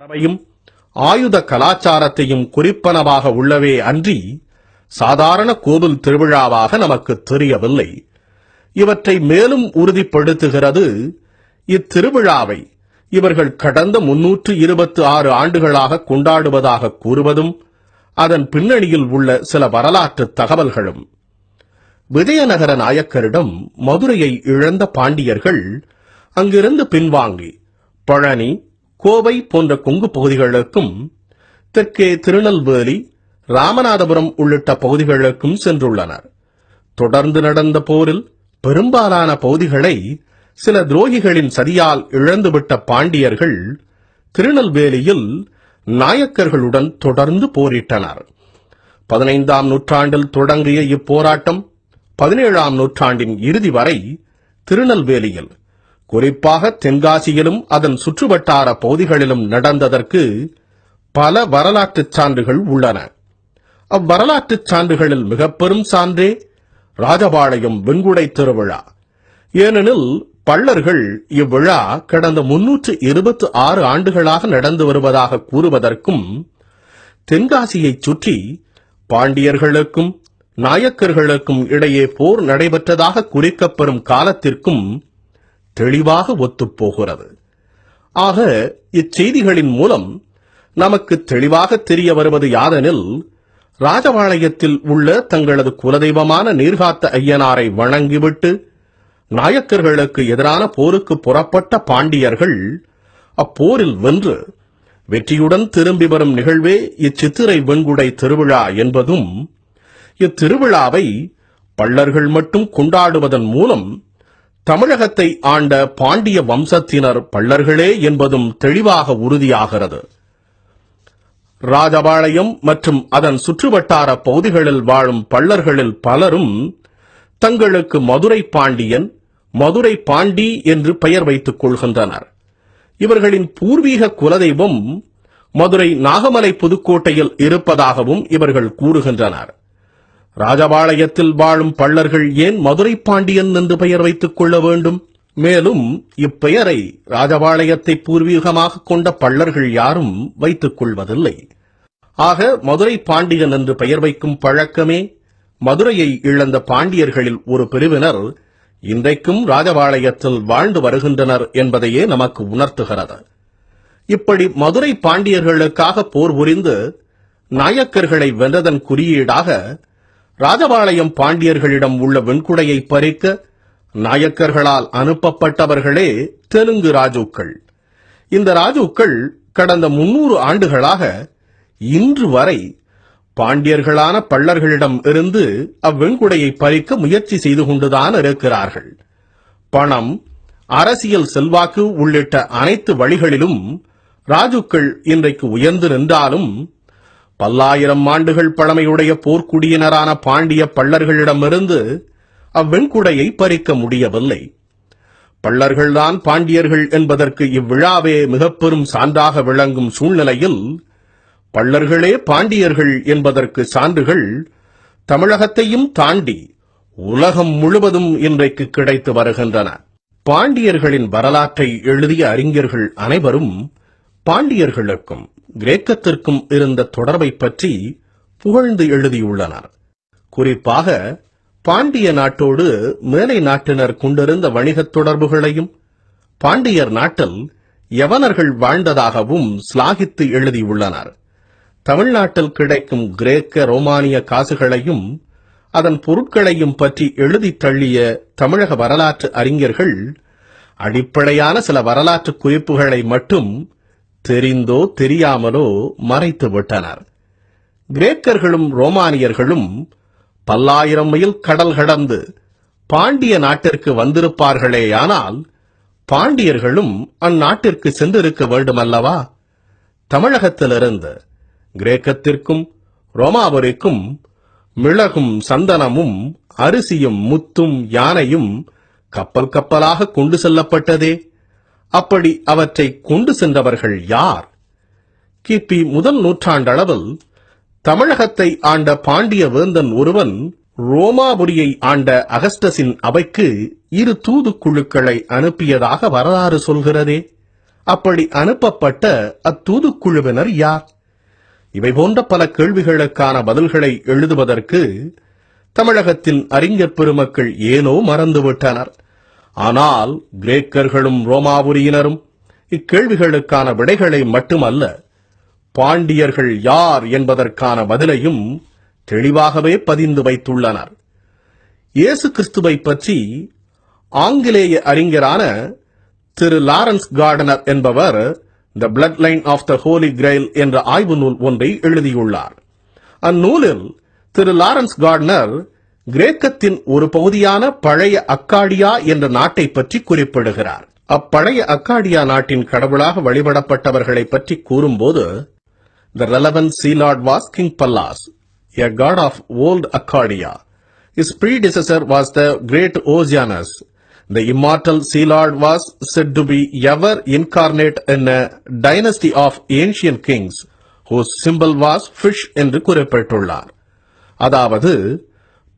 மரபையும் ஆயுத கலாச்சாரத்தையும் குறிப்பனவாக உள்ளவே அன்றி சாதாரண கோவில் திருவிழாவாக நமக்கு தெரியவில்லை. இவற்றை மேலும் உறுதிப்படுத்துகிறது இத்திருவிழாவை இவர்கள் கடந்த முன்னூற்று இருபத்தி ஆறு ஆண்டுகளாக கொண்டாடுவதாக கூறுவதும் அதன் பின்னணியில் உள்ள சில வரலாற்று தகவல்களும். விஜயநகர நாயக்கரிடம் மதுரையை இழந்த பாண்டியர்கள் அங்கிருந்து பின்வாங்கி பழனி கோவை போன்ற கொங்கு பகுதிகளுக்கும் தெற்கே திருநெல்வேலி ராமநாதபுரம் உள்ளிட்ட பகுதிகளுக்கும் சென்றுள்ளனர். தொடர்ந்து நடந்த போரில் பெரும்பாலான பகுதிகளை சில துரோகிகளின் சதியால் இழந்துவிட்ட பாண்டியர்கள் திருநெல்வேலியில் நாயக்கர்களுடன் தொடர்ந்து போரிட்டனர். பதினைந்தாம் நூற்றாண்டில் தொடங்கிய இப்போராட்டம் பதினேழாம் நூற்றாண்டின் இறுதி வரை திருநெல்வேலியில். குறிப்பாக தென்காசியிலும் அதன் சுற்றுவட்டார பகுதிகளிலும் நடந்ததற்கு பல வரலாற்றுச் சான்றுகள் உள்ளன. அவ்வரலாற்றுச் சான்றுகளில் மிகப்பெரும் சான்றே ராஜபாளையம் வெண்குடை திருவிழா. ஏனெனில் பள்ளர்கள் இவ்விழா கடந்த முன்னூற்று இருபத்தி ஆறு ஆண்டுகளாக நடந்து வருவதாக கூறுவதற்கும் தென்காசியைச் சுற்றி பாண்டியர்களுக்கும் நாயக்கர்களுக்கும் இடையே போர் நடைபெற்றதாக குறிக்கப்பெறும் காலத்திற்கும் தெளிவாக ஒத்துப்போகிறது. ஆக இச்செய்திகளின் மூலம் நமக்கு தெளிவாக தெரிய வருவது யாதெனில் ராஜபாளையத்தில் உள்ள தங்களது குலதெய்வமான நீர்காத்த ஐயனாரை வணங்கிவிட்டு நாயக்கர்களுக்கு எதிரான போருக்கு புறப்பட்ட பாண்டியர்கள் அப்போரில் வென்று வெற்றியுடன் திரும்பி வரும் நிகழ்வே இச்சித்திரை வெண்குடை திருவிழா என்பதும் இத்திருவிழாவை பள்ளர்கள் மட்டும் கொண்டாடுவதன் மூலம் தமிழகத்தை ஆண்ட பாண்டிய வம்சத்தினர் பள்ளர்களே என்பதும் தெளிவாக உறுதியாகிறது. ராஜபாளையம் மற்றும் அதன் சுற்றுவட்டார பகுதிகளில் வாழும் பள்ளர்களில் பலரும் தங்களுக்கு மதுரை பாண்டியன் மதுரை பாண்டி என்று பெயர் வைத்துக் கொள்கின்றனர். இவர்களின் பூர்வீக குலதெய்வம் மதுரை நாகமலை புதுக்கோட்டையில் இருப்பதாகவும் இவர்கள் கூறுகின்றனர். ராஜபாளையத்தில் வாழும் பள்ளர்கள் ஏன் மதுரை பாண்டியன் என்று பெயர் வைத்துக் கொள்ள வேண்டும்? மேலும் இப்பெயரை ராஜபாளையத்தை பூர்வீகமாக கொண்ட பள்ளர்கள் யாரும் வைத்துக் கொள்வதில்லை. ஆக மதுரை பாண்டியன் என்று பெயர் வைக்கும் பழக்கமே மதுரையை இழந்த பாண்டியர்களில் ஒரு பிரிவினர் இன்றைக்கும் ராஜபாளையத்தில் வாழ்ந்து வருகின்றனர் என்பதையே நமக்கு உணர்த்துகிறது. இப்படி மதுரை பாண்டியர்களுக்காக போர் புரிந்து நாயக்கர்களை வென்றதன் குறியீடாக ராஜபாளையம் பாண்டியர்களிடம் உள்ள வெண்குடையை பறிக்க நாயக்கர்களால் அனுப்பப்பட்டவர்களே தெலுங்கு ராஜுக்கள். இந்த ராஜுக்கள் கடந்த முன்னூறு ஆண்டுகளாக இன்று வரை பாண்டியர்களான பள்ளர்களிடம் இருந்து அவ்வெண்குடையை பறிக்க முயற்சி செய்து கொண்டுதான் இருக்கிறார்கள். பணம் அரசியல் செல்வாக்கு உள்ளிட்ட அனைத்து வழிகளிலும் ராஜுக்கள் இன்றைக்கு உயர்ந்து நின்றாலும் பல்லாயிரம் ஆண்டுகள் பழமையுடைய போர்க்குடியினரான பாண்டிய பள்ளர்களிடமிருந்து அவ்வெண்குடையை பறிக்க முடியவில்லை. பள்ளர்கள்தான் பாண்டியர்கள் என்பதற்கு இவ்விழாவே மிகப்பெரும் சான்றாக விளங்கும் சூழ்நிலையில் பள்ளர்களே பாண்டியர்கள் என்பதற்கு சான்றுகள் தமிழகத்தையும் தாண்டி உலகம் முழுவதும் இன்றைக்கு கிடைத்து வருகின்றன. பாண்டியர்களின் வரலாற்றை எழுதிய அறிஞர்கள் அனைவரும் பாண்டியர்களுக்கும் கிரேக்கத்திற்கும் இருந்த தொடர்பை பற்றி புகழ்ந்து எழுதியுள்ளனர். குறிப்பாக பாண்டிய நாட்டோடு மேலை நாட்டினர் கொண்டிருந்த வணிகத் தொடர்புகளையும் பாண்டியர் நாட்டில் யவனர்கள் வாழ்ந்ததாகவும் ஸ்லாகித்து எழுதியுள்ளனர். தமிழ்நாட்டில் கிடைக்கும் கிரேக்க ரோமானிய காசுகளையும் அதன் பொருட்களையும் பற்றி எழுதி தள்ளிய தமிழக வரலாற்று அறிஞர்கள் அடிப்படையான சில வரலாற்று குறிப்புகளை மட்டும் தெரிந்தோ தெரியாமலோ மறைத்து விட்டனர். கிரேக்கர்களும் ரோமானியர்களும் பல்லாயிரம் மைல் கடல் கடந்து பாண்டிய நாட்டிற்கு வந்திருப்பார்களேயானால் பாண்டியர்களும் அந்நாட்டிற்கு சென்றிருக்க வேண்டுமல்லவா? தமிழகத்திலிருந்து கிரேக்கத்திற்கும் ரோமாபுரிக்கும் மிளகும் சந்தனமும் அரிசியும் முத்தும் யானையும் கப்பல் கப்பலாக கொண்டு செல்லப்பட்டதே. அப்படி அவற்றை கொண்டு சென்றவர்கள் யார்? கிபி முதல் நூற்றாண்டளவில் தமிழகத்தை ஆண்ட பாண்டிய வேந்தன் ஒருவன் ரோமாபுரியை ஆண்ட அகஸ்டஸின் அவைக்கு இரு தூதுக்குழுக்களை அனுப்பியதாக வரலாறு சொல்கிறதே. அப்படி அனுப்பப்பட்ட அத்தூதுக்குழுவினர் யார்? இவை போன்ற பல கேள்விகளுக்கான பதில்களை எழுதுவதற்கு தமிழகத்தின் அறிஞர் பெருமக்கள் ஏனோ மறந்துவிட்டனர். ஆனால் கிரேக்கர்களும் ரோமாபுரியினரும் இக்கேள்விகளுக்கான விடைகளை மட்டுமல்ல பாண்டியர்கள் யார் என்பதற்கான பதிலையும் தெளிவாகவே பதிந்து வைத்துள்ளனர். இயேசு கிறிஸ்துவை பற்றி ஆங்கிலேய அறிஞரான திரு லாரன்ஸ் கார்டனர் என்பவர் the blood line of the holy grail என்ற ஆய்வு நூல் ஒன்றை எழுதியுள்ளார். அந்நூலில் திரு லாரன்ஸ் கார்டனர் கிரேக்கத்தின் ஒரு பகுதியான பழைய அக்காடியா என்ற நாட்டை பற்றி குறிப்பிடுகிறார். அப்பழைய அக்காடியா நாட்டின் கடவுளாக வழிபடப்பட்டவர்களை பற்றி கூறும்போது the relevant sea lord was king Pallas a god of old Akkadia his predecessor was the great Oceanus The immortal sea lord was said to be ever incarnate in a dynasty of ancient kings, whose symbol was fish என்று குறிப்பிட்டுள்ளார். அதாவது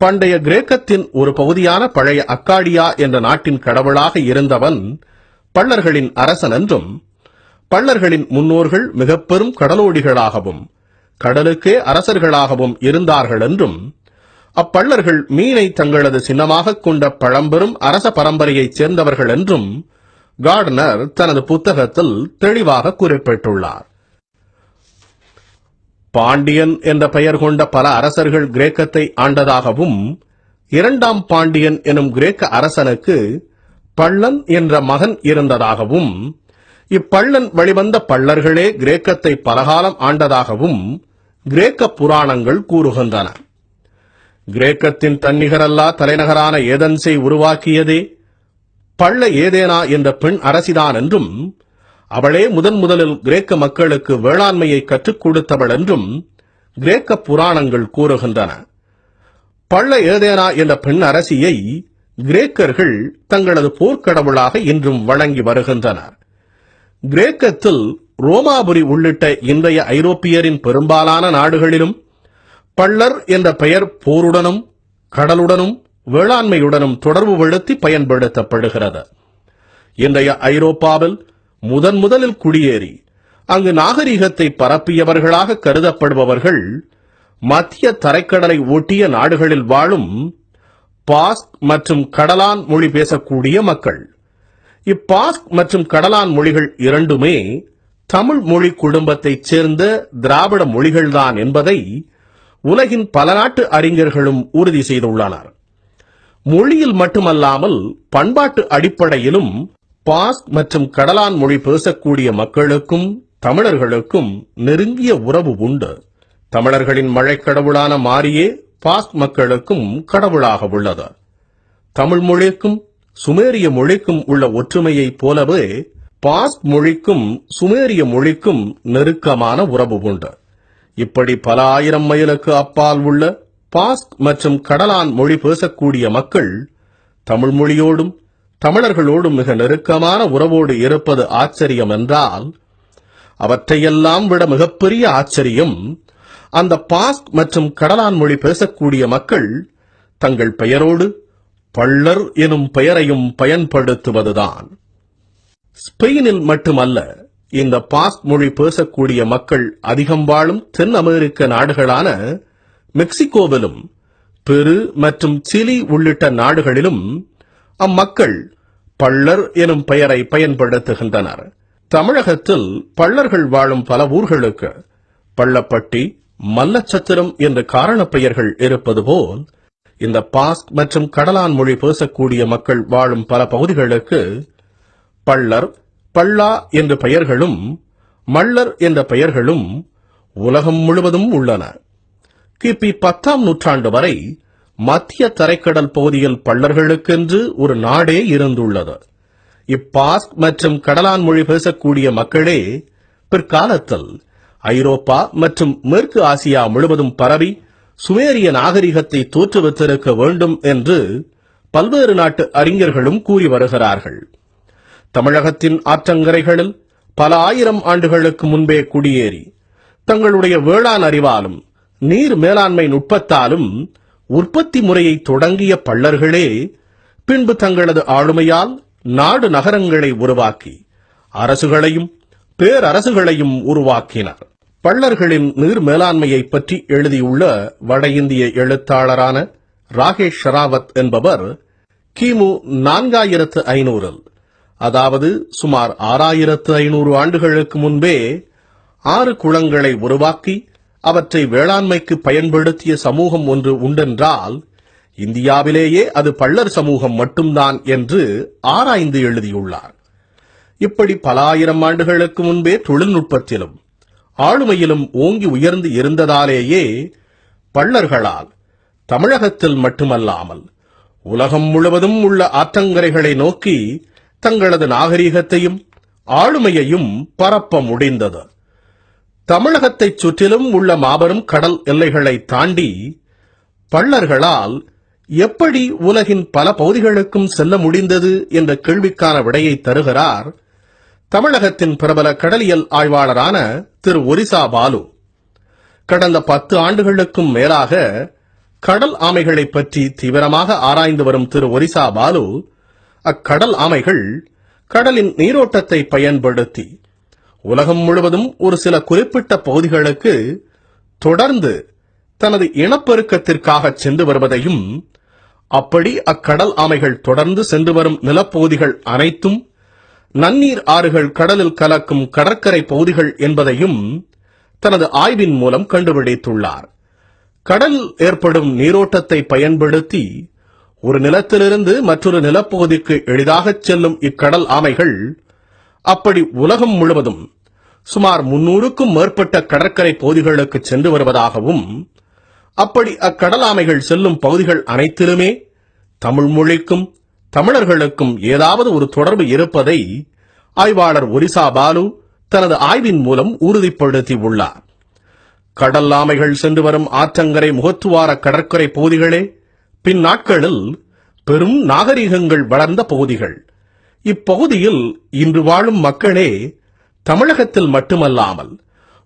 பண்டைய கிரேக்கத்தின் ஒரு பகுதியான பழைய Akkadia என்ற நாட்டின் கடவுளாக இருந்தவன் பள்ளர்களின் அரசன் என்றும் பள்ளர்களின் முன்னோர்கள் மிக பெரும் கடலோடிகளாகவும் கடலுக்கே அரசர்களாகவும் இருந்தார்கள் என்றும் அப்பள்ளர்கள் மீனை தங்களது சின்னமாகக் கொண்ட பழம்பெரும் அரச பரம்பரையைச் சேர்ந்தவர்கள் என்றும் கார்டனர் தனது புத்தகத்தில் தெளிவாக குறிப்பிட்டுள்ளார். பாண்டியன் என்ற பெயர் கொண்ட பல அரசர்கள் கிரேக்கத்தை ஆண்டதாகவும் இரண்டாம் பாண்டியன் எனும் கிரேக்க அரசனுக்கு பள்ளன் என்ற மகன் இருந்ததாகவும் இப்பள்ளன் வழிவந்த பள்ளர்களே கிரேக்கத்தை பலகாலம் ஆண்டதாகவும் கிரேக்க புராணங்கள் கூறுகின்றன. கிரேக்கத்தின் தன்னிகரல்லா தலைநகரான ஏதன்ஸை உருவாக்கியதே பள்ள ஏதேனா என்ற பெண் அரசிதான் என்றும் அவளே முதன் முதலில் கிரேக்க மக்களுக்கு வேளாண்மையை கற்றுக் கொடுத்தவள் என்றும் கிரேக்க புராணங்கள் கூறுகின்றன. பள்ள ஏதேனா என்ற பெண் அரசியை கிரேக்கர்கள் தங்களது போர்க்கடவுளாக இன்றும் வழங்கி வருகின்றனர். கிரேக்கத்தில் ரோமாபுரி உள்ளிட்ட இன்றைய ஐரோப்பியரின் பெரும்பாலான நாடுகளிலும் பள்ளர் என்ற பெயர் போருடனும் கடலுடனும் வேளாண்மையுடனும் தொடர்பு படுத்தி பயன்படுத்தப்படுகிறது. இன்றைய ஐரோப்பாவில் முதன் முதலில் குடியேறி அங்கு நாகரிகத்தை பரப்பியவர்களாக கருதப்படுபவர்கள் மத்திய தரைக்கடலை ஒட்டிய நாடுகளில் வாழும் பாஸ்க் மற்றும் கடலான் மொழி பேசக்கூடிய மக்கள். இப்பாஸ்க் மற்றும் கடலான் மொழிகள் இரண்டுமே தமிழ் மொழி குடும்பத்தைச் சேர்ந்த திராவிட மொழிகள்தான் என்பதை உலகின் பல நாட்டு அறிஞர்களும் உறுதி செய்துள்ளனர். மொழியில் மட்டுமல்லாமல் பண்பாட்டு அடிப்படையிலும் பாஸ்க் மற்றும் கடலான் மொழி பேசக்கூடிய மக்களுக்கும் தமிழர்களுக்கும் நெருங்கிய உறவு உண்டு. தமிழர்களின் மழைக்கடவுளான மாரியே பாஸ்க் மக்களுக்கும் கடவுளாக உள்ளது. தமிழ் மொழிக்கும் சுமேரிய மொழிக்கும் உள்ள ஒற்றுமையைப் போலவே பாஸ்க் மொழிக்கும் சுமேரிய மொழிக்கும் நெருக்கமான உறவு உண்டு. இப்படி பல ஆயிரம் மைலுக்கு அப்பால் உள்ள பாஸ்க் மற்றும் கடலான் மொழி பேசக்கூடிய மக்கள் தமிழ் மொழியோடும் தமிழர்களோடு மிக நெருக்கமான உறவோடு இருப்பது ஆச்சரியம் என்றால் அவற்றையெல்லாம் விட மிகப்பெரிய ஆச்சரியம் அந்த பாஸ்க் மற்றும் கடலான் மொழி பேசக்கூடிய மக்கள் தங்கள் பெயரோடு பள்ளர் எனும் பெயரையும் பயன்படுத்துவதுதான். ஸ்பெயினில் மட்டுமல்ல இந்த பாஸ்க் மொழி பேசக்கூடிய மக்கள் அதிகம் வாழும் தென் அமெரிக்க நாடுகளான மெக்சிகோவிலும் பெரு மற்றும் சிலி உள்ளிட்ட நாடுகளிலும் அம்மக்கள் பள்ளர் எனும் பெயரை பயன்படுத்துகின்றனர். தமிழகத்தில் பள்ளர்கள் வாழும் பல ஊர்களுக்கு பள்ளப்பட்டி மல்லச்சத்திரம் என்ற காரணப் பெயர்கள் இருப்பது போல் இந்த பாஸ்க் மற்றும் கடலான் மொழி பேசக்கூடிய மக்கள் வாழும் பல பகுதிகளுக்கு பள்ளர் பள்ளா என்ற பெயர்களும் மள்ளர் என்ற பெயர்களும் உலகம் முழுவதும் உள்ளன. கிபி பத்தாம் நூற்றாண்டு வரை மத்திய தரைக்கடல் பகுதியில் பள்ளர்களுக்கென்று ஒரு நாடே இருந்துள்ளது. இப்பாஸ்க் மற்றும் கடலான் மொழி பேசக்கூடிய மக்களே பிற்காலத்தில் ஐரோப்பா மற்றும் மேற்கு ஆசியா முழுவதும் பரவி சுமேரிய நாகரிகத்தை தோற்றுவித்திருக்க வேண்டும் என்று பல்வேறு நாட்டு அறிஞர்களும் கூறி வருகிறார்கள். தமிழகத்தின் ஆற்றங்கரைகளில் பல ஆயிரம் ஆண்டுகளுக்கு முன்பே குடியேறி தங்களுடைய வேளாண் அறிவாலும் நீர் மேலாண்மை நுட்பத்தாலும் உற்பத்தி முறையை தொடங்கிய பள்ளர்களே பின்பு தங்களது ஆளுமையால் நாடு நகரங்களை உருவாக்கி அரசுகளையும் பேரரசுகளையும் உருவாக்கினர். பள்ளர்களின் நீர் மேலாண்மையை பற்றி எழுதியுள்ள வட இந்திய எழுத்தாளரான ராகேஷ் ஷராவத் என்பவர் கிமு நான்காயிரத்து ஐநூறில் அதாவது சுமார் ஆறாயிரத்து ஐநூறு ஆண்டுகளுக்கு முன்பே ஆறு குளங்களை உருவாக்கி அவற்றை வேளாண்மைக்கு பயன்படுத்திய சமூகம் ஒன்று உண்டென்றால் இந்தியாவிலேயே அது பள்ளர் சமூகம் மட்டும்தான் என்று ஆராய்ந்து எழுதியுள்ளார். இப்படி பல ஆயிரம் ஆண்டுகளுக்கு முன்பே தொழில்நுட்பத்திலும் ஆளுமையிலும் ஓங்கி உயர்ந்து இருந்ததாலேயே பள்ளர்களால் தமிழகத்தில் மட்டுமல்லாமல் உலகம் முழுவதும் உள்ள ஆற்றங்கரைகளை நோக்கி தங்களது நாகரிகத்தையும் ஆளுமையையும் பரப்ப முடிந்தது. தமிழகத்தைச் சுற்றிலும் உள்ள மாபெரும் கடல் எல்லைகளை தாண்டி பள்ளர்களால் எப்படி உலகின் பல பகுதிகளுக்கும் செல்ல முடிந்தது என்ற கேள்விக்கான விடையை தருகிறார் தமிழகத்தின் பிரபல கடலியல் ஆய்வாளரான திரு ஒரிசா பாலு. கடந்த பத்து ஆண்டுகளுக்கும் மேலாக கடல் ஆமைகளை பற்றி தீவிரமாக ஆராய்ந்து வரும் திரு ஒரிசா பாலு அக்கடல் ஆமைகள் கடலின் நீரோட்டத்தை பயன்படுத்தி உலகம் முழுவதும் ஒரு சில குறிப்பிட்ட பகுதிகளுக்கு தொடர்ந்து தனது இனப்பெருக்கத்திற்காக சென்று வருவதையும் அப்படி அக்கடல் ஆமைகள் தொடர்ந்து சென்று வரும் நிலப்பகுதிகள் அனைத்தும் நன்னீர் ஆறுகள் கடலில் கலக்கும் கடற்கரை பகுதிகள் என்பதையும் தனது ஆய்வின் மூலம் கண்டுபிடித்துள்ளார். கடலில் ஏற்படும் நீரோட்டத்தை பயன்படுத்தி ஒரு நிலத்திலிருந்து மற்றொரு நிலப்பகுதிக்கு எளிதாகச் செல்லும் இக்கடல் ஆமைகள் அப்படி உலகம் முழுவதும் சுமார் முன்னூறுக்கும் மேற்பட்ட கடற்கரை பகுதிகளுக்கு சென்று வருவதாகவும் அப்படி அக்கடல் ஆமைகள் செல்லும் பகுதிகள் அனைத்திலுமே தமிழ் மொழிக்கும் தமிழர்களுக்கும் ஏதாவது ஒரு தொடர்பு இருப்பதை ஆய்வாளர் ஒரிசா பாலு தனது ஆய்வின் மூலம் உறுதிப்படுத்தி உள்ளார். கடல் ஆமைகள் சென்று வரும் ஆற்றங்கரை முகத்துவார கடற்கரை பகுதிகளே பின் நாட்களில் பெரும் நாகரிகங்கள் வளர்ந்த பகுதிகள். இப்பகுதியில் இன்று வாழும் மக்களே தமிழகத்தில் மட்டுமல்லாமல்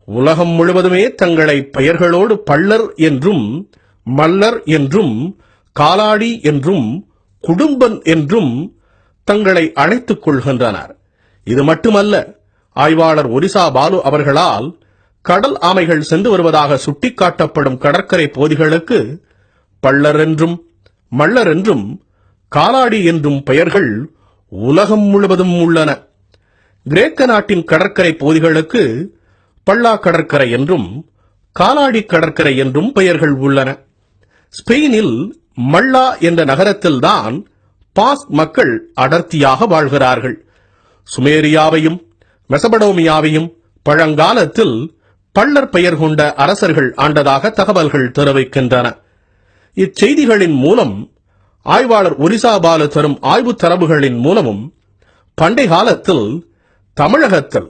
உலகம் முழுவதுமே தங்களை பெயர்களோடு பள்ளர் என்றும் மல்லர் என்றும் காலாடி என்றும் குடும்பன் என்றும் தங்களை அழைத்துக் கொள்கின்றனர். இது மட்டுமல்ல ஆய்வாளர் ஒரிசா பாலு அவர்களால் கடல் ஆமைகள் சென்று வருவதாக சுட்டிக்காட்டப்படும் கடற்கரை பகுதிகளுக்கு பள்ளர் என்றும் மள்ளர் என்றும் காலாடி என்றும் பெயர்கள் உலகம் முழுவதும் உள்ளன. கிரேக்க நாட்டின் கடற்கரை பகுதிகளுக்கு பல்லா கடற்கரை என்றும் காலாடி கடற்கரை என்றும் பெயர்கள் உள்ளன. ஸ்பெயினில் மல்லா என்ற நகரத்தில்தான் பாஸ் மக்கள் அடர்த்தியாக வாழ்கிறார்கள். சுமேரியாவையும் மெசபடோமியாவையும் பழங்காலத்தில் பள்ளர் பெயர் கொண்ட அரசர்கள் ஆண்டதாக தகவல்கள் தெரிவிக்கின்றன. இச்செய்திகளின் மூலம் ஆய்வாளர் ஒரிசா பாலு தரும் ஆய்வு தரவுகளின் மூலமும் பண்டை காலத்தில் தமிழகத்தில்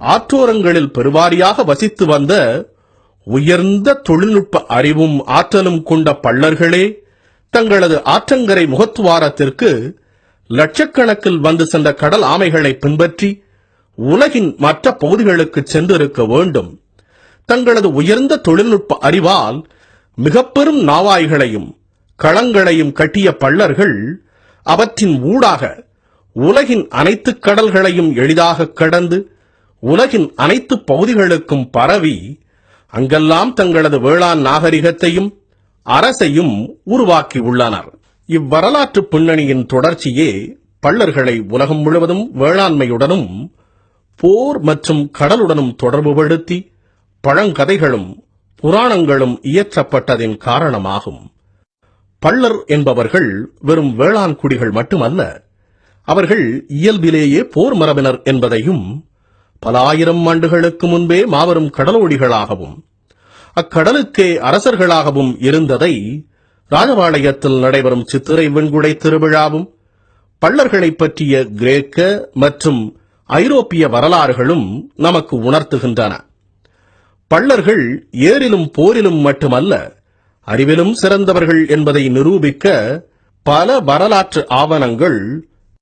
ஆற்றோரங்களில் பெருவாரியாக வசித்து வந்த உயர்ந்த தொழில்நுட்ப அறிவும் ஆற்றலும் கொண்ட பள்ளர்களே தங்களது ஆற்றங்கரை முகத்துவாரத்திற்கு லட்சக்கணக்கில் வந்து சென்ற கடல் ஆமைகளை பின்பற்றி உலகின் மற்ற பகுதிகளுக்கு சென்றிருக்க வேண்டும். தங்களது உயர்ந்த தொழில்நுட்ப அறிவால் மிக பெரும் நாவாய்களையும் களங்களையும் கட்டிய பள்ளர்கள் அவற்றின் ஊடாக உலகின் அனைத்து கடல்களையும் எளிதாக கடந்து உலகின் அனைத்து பகுதிகளுக்கும் பரவி அங்கெல்லாம் தங்களது வேளாண் நாகரிகத்தையும் அரசையும் உருவாக்கி உள்ளனர். இவ்வரலாற்று பின்னணியின் தொடர்ச்சியே பள்ளர்களை உலகம் முழுவதும் வேளாண்மையுடனும் போர் மற்றும் கடலுடனும் தொடர்புபடுத்தி பழங்கதைகளும் புராணங்களும் இயற்றப்பட்டதின் காரணமாகும். பள்ளர் என்பவர்கள் வெறும் வேளாண் குடிகள் மட்டுமல்ல அவர்கள் இயல்பிலேயே போர் மரபினர் என்பதையும் பல ஆயிரம் ஆண்டுகளுக்கு முன்பே மாபெரும் கடலோடிகளாகவும் அக்கடலுக்கே அரசர்களாகவும் இருந்ததை ராஜபாளையத்தில் நடைபெறும் சித்திரை வெண்குடை திருவிழாவும் பள்ளர்களைப் பற்றிய கிரேக்க மற்றும் ஐரோப்பிய வரலாறுகளும் நமக்கு உணர்த்துகின்றன. பள்ளர்கள் ஏரிலும் போரிலும் மட்டுமல்ல அறிவிலும் சிறந்தவர்கள் என்பதை நிரூபிக்க பல வரலாற்று ஆவணங்கள்